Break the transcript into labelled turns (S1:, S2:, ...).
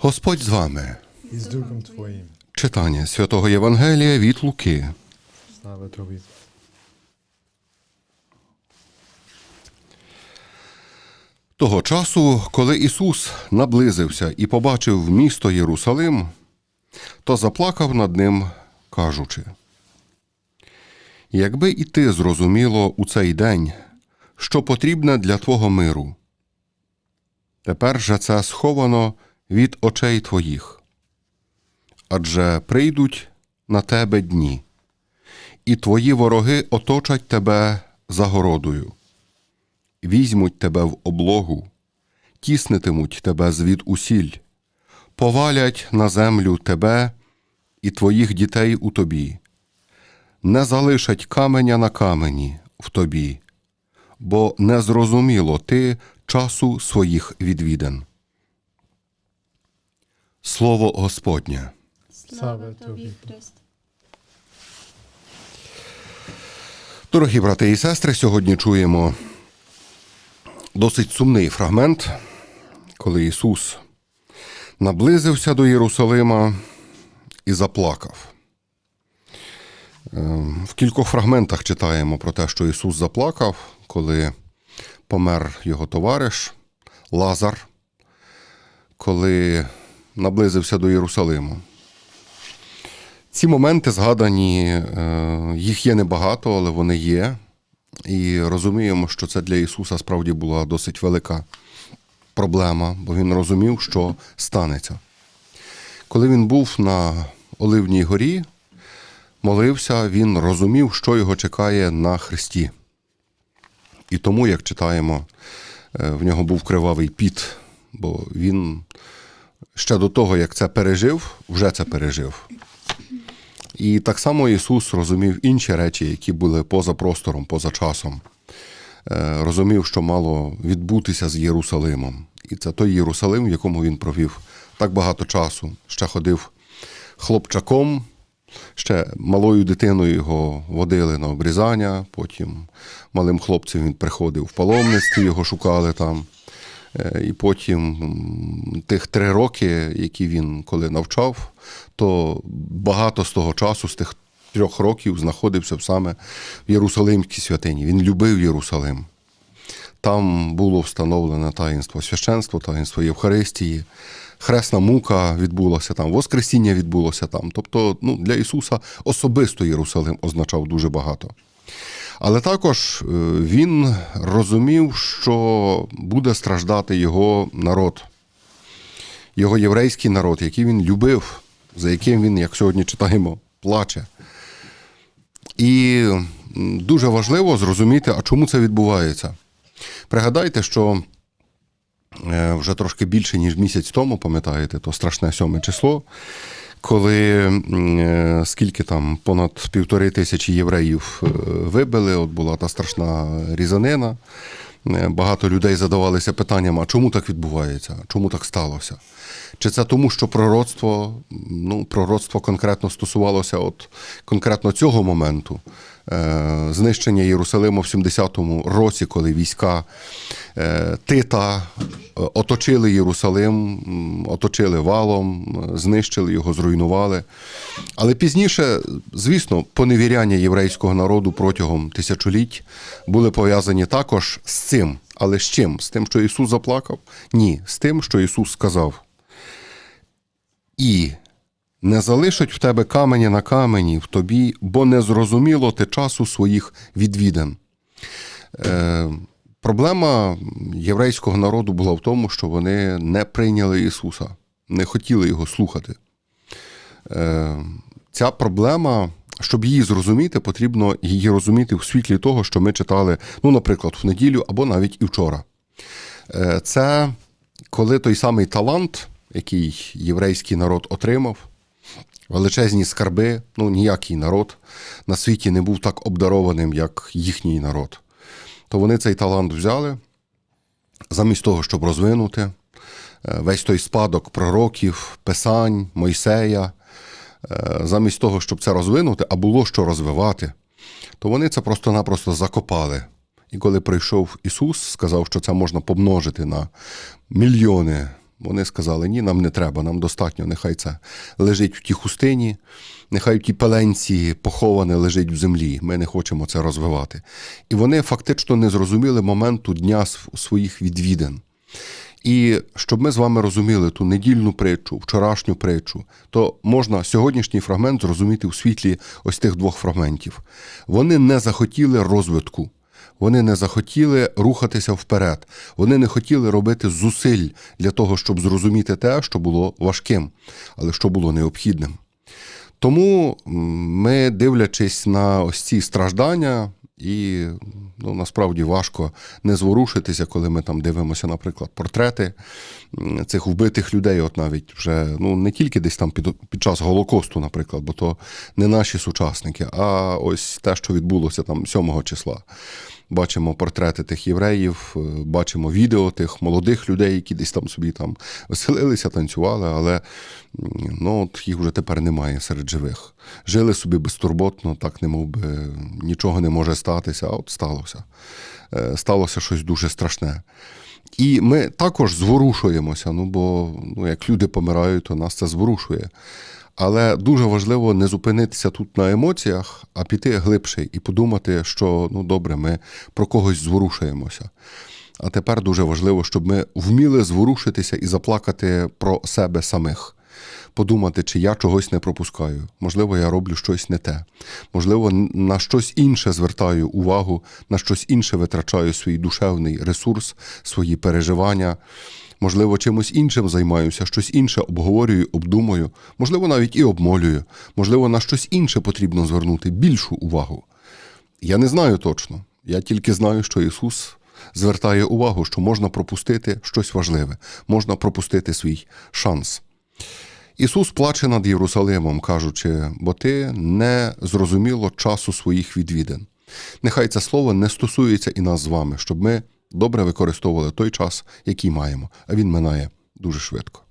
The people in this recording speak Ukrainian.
S1: Господь з вами.
S2: і з Духом Твоїм.
S1: Читання святого Євангелія від Луки.
S2: Слава Тобі.
S1: Того часу, коли Ісус наблизився і побачив місто Єрусалим, то заплакав над ним, кажучи: Якби і ти зрозуміло у цей день, що потрібне для твого миру, тепер же це сховано від очей твоїх, адже прийдуть на тебе дні, і твої вороги оточать тебе загородою. Візьмуть тебе в облогу, тіснитимуть тебе звідусіль, повалять на землю тебе і твоїх дітей у тобі, не залишать каменя на камені в тобі, бо не зрозуміло ти часу своїх відвідин. Слово Господнє.
S2: Слава тобі,
S3: Христ.
S1: Дорогі брати і сестри, сьогодні чуємо досить сумний фрагмент, коли Ісус наблизився до Єрусалима і заплакав. Ем, В кількох фрагментах читаємо про те, що Ісус заплакав, коли помер його товариш Лазар, коли наблизився до Єрусалиму. Ці моменти згадані, е, їх є небагато, але вони є. І розуміємо, що це для Ісуса справді була досить велика проблема, бо Він розумів, що станеться. Коли він був на Оливній горі, молився, він розумів, що його чекає на Христі. І тому, як читаємо, е, в нього був кривавий піт, бо він ще до того, як це пережив, вже це пережив. І так само Ісус розумів інші речі, які були поза простором, поза часом. Е, Розумів, що мало відбутися з Єрусалимом. І це той Єрусалим, в якому він провів так багато часу. Ще ходив хлопчаком, ще малою дитиною його водили на обрізання, потім малим хлопцем він приходив в паломництві, його шукали там. Е, І потім тих три роки, які він коли навчав, то багато з того часу, з тих трьох років, знаходився саме в Єрусалимській святині. Він любив Єрусалим. Там було встановлене таїнство священства, таїнство Євхаристії, хресна мука відбулася там, Воскресіння відбулося там. Тобто ну, для Ісуса особисто Єрусалим означав дуже багато. Але також е, він розумів, що буде страждати його народ, його єврейський народ, який він любив, за яким він, як сьогодні читаємо, плаче. І дуже важливо зрозуміти, а чому це відбувається. Пригадайте, що е, вже трошки більше, ніж місяць тому, пам'ятаєте, то страшне сьоме число, коли е, скільки там понад півтори тисячі євреїв е, вибили, от була та страшна різанина. Е, Багато людей задавалися питанням, а чому так відбувається? Чому так сталося? Чи це тому, що пророцтво, ну, пророцтво конкретно стосувалося от конкретно цього моменту, знищення Єрусалиму в 70-му році, коли війська е, Тита е, оточили Єрусалим, оточили валом, е, знищили його, зруйнували. Але пізніше, звісно, поневіряння єврейського народу протягом тисячоліть були пов'язані також з цим. Але з чим? З тим, що Ісус заплакав? Ні, з тим, що Ісус сказав. І не залишать в тебе каменя на камені в тобі, бо не зрозуміло ти часу своїх відвідин. Е, проблема єврейського народу була в тому, що вони не прийняли Ісуса, не хотіли його слухати. Е, ця проблема, щоб її зрозуміти, потрібно її розуміти в світлі того, що ми читали, ну, наприклад, в неділю або навіть і вчора. Е, Це коли той самий талант, який єврейський народ отримав, величезні скарби, ну ніякий народ на світі не був так обдарованим, як їхній народ. То вони цей талант взяли, замість того, щоб розвинути е, весь той спадок пророків, писань, Мойсея, е, замість того, щоб це розвинути, а було що розвивати, то вони це просто-напросто закопали. І коли прийшов Ісус, сказав, що це можна помножити на мільйони Вони сказали: ні, нам не треба, нам достатньо, нехай це лежить в тій хустині, нехай в тій пеленці поховане лежить в землі. Ми не хочемо це розвивати. І вони фактично не зрозуміли моменту дня своїх відвідин. І щоб ми з вами розуміли ту недільну притчу, вчорашню притчу, то можна сьогоднішній фрагмент зрозуміти у світлі ось тих двох фрагментів. Вони не захотіли розвитку, вони не захотіли рухатися вперед, вони не хотіли робити зусиль для того, щоб зрозуміти те, що було важким, але що було необхідним. Тому ми, дивлячись на ось ці страждання, і ну, насправді важко не зворушитися, коли ми там дивимося, наприклад, портрети цих вбитих людей, от навіть вже ну не тільки десь там під, під час Голокосту, наприклад, бо то не наші сучасники, а ось те, що відбулося там 7 числа. Бачимо портрети тих євреїв, е, бачимо відео тих молодих людей, які десь там собі там веселилися, танцювали, але ну, от їх вже тепер немає серед живих. Жили собі безтурботно, так не би нічого не може статися, а от сталося. Е, Сталося щось дуже страшне. І ми також зворушуємося, ну бо ну, як люди помирають, то нас це зворушує. Але дуже важливо не зупинитися тут на емоціях, а піти глибше і подумати, що ну добре, ми про когось зворушуємося. А тепер дуже важливо, щоб ми вміли зворушитися і заплакати про себе самих. Подумати, чи я чогось не пропускаю. Можливо, я роблю щось не те. Можливо, на щось інше звертаю увагу, на щось інше витрачаю свій душевний ресурс, свої переживання. Можливо, чимось іншим займаюся, щось інше обговорюю, обдумую, можливо, навіть і обмолюю, можливо, на щось інше потрібно звернути більшу увагу. Я не знаю точно. Я тільки знаю, що Ісус звертає увагу, що можна пропустити щось важливе, можна пропустити свій шанс. Ісус плаче над Єрусалимом, кажучи, бо ти не зрозуміло часу своїх відвідин. Нехай це слово не стосується і нас з вами, щоб ми добре використовували той час, який маємо, а він минає дуже швидко.